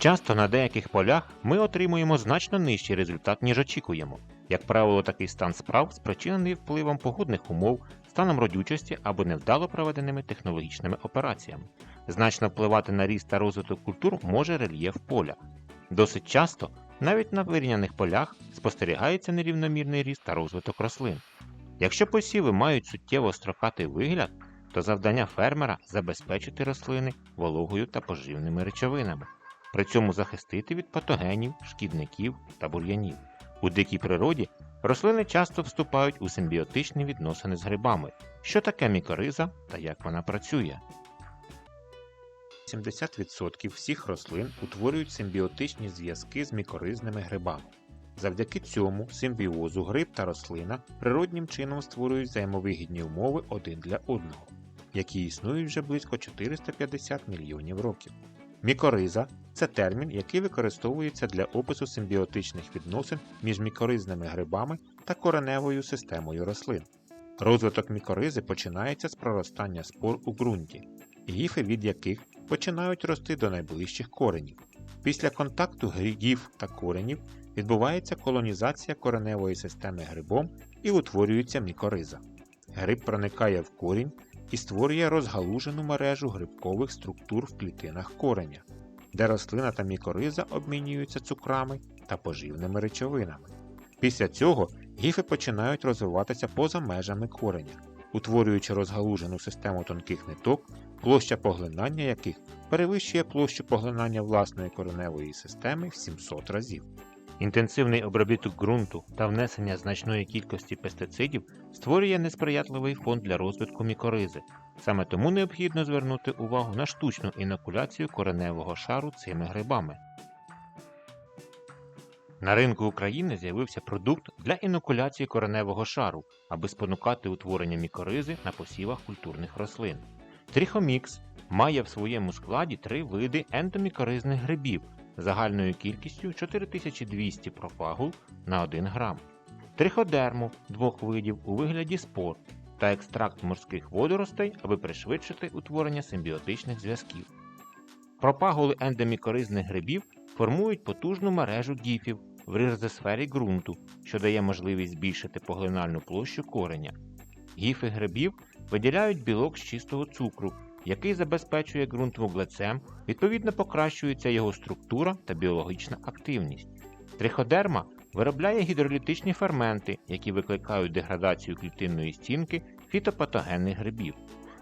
Часто на деяких полях ми отримуємо значно нижчий результат, ніж очікуємо. Як правило, такий стан справ спричинений впливом погодних умов, станом родючості або невдало проведеними технологічними операціями. Значно впливати на ріст та розвиток культур може рельєф поля. Досить часто, навіть на вирівняних полях, спостерігається нерівномірний ріст та розвиток рослин. Якщо посіви мають суттєво строкатий вигляд, то завдання фермера забезпечити рослини вологою та поживними речовинами, при цьому захистити від патогенів, шкідників та бур'янів. У дикій природі рослини часто вступають у симбіотичні відносини з грибами. Що таке мікориза та як вона працює? 70% всіх рослин утворюють симбіотичні зв'язки з мікоризними грибами. Завдяки цьому симбіозу гриб та рослина природнім чином створюють взаємовигідні умови один для одного, які існують вже близько 450 мільйонів років. Мікориза це термін, який використовується для опису симбіотичних відносин між мікоризними грибами та кореневою системою рослин. Розвиток мікоризи починається з проростання спор у ґрунті, гіфи від яких починають рости до найближчих коренів. Після контакту грибів та коренів відбувається колонізація кореневої системи грибом і утворюється мікориза. Гриб проникає в корінь і створює розгалужену мережу грибкових структур в клітинах кореня, де рослина та мікориза обмінюються цукрами та поживними речовинами. Після цього гіфи починають розвиватися поза межами кореня, утворюючи розгалужену систему тонких ниток, площа поглинання яких перевищує площу поглинання власної кореневої системи в 700 разів. Інтенсивний обробіток ґрунту та внесення значної кількості пестицидів створює несприятливий фон для розвитку мікоризи. Саме тому необхідно звернути увагу на штучну інокуляцію кореневого шару цими грибами. На ринку України з'явився продукт для інокуляції кореневого шару, аби спонукати утворення мікоризи на посівах культурних рослин. Трихомікс має в своєму складі три види ендомікоризних грибів загальною кількістю 4200 пропагул на 1 грам, триходерму двох видів у вигляді спор та екстракт морських водоростей, аби пришвидшити утворення симбіотичних зв'язків. Пропагули ендомікоризних грибів формують потужну мережу діфів в ризосфері ґрунту, що дає можливість збільшити поглинальну площу кореня. Гіфи грибів виділяють білок з чистого цукру, який забезпечує ґрунт вуглецем, відповідно покращується його структура та біологічна активність. Триходерма виробляє гідролітичні ферменти, які викликають деградацію клітинної стінки фітопатогенних грибів.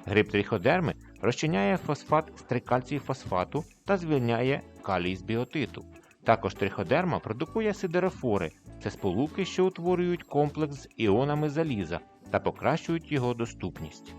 Гриб триходерми розчиняє фосфат з трикальцій-фосфату та звільняє калій з біотиту. Також триходерма продукує сидерофори це сполуки, що утворюють комплекс з іонами заліза та покращують його доступність.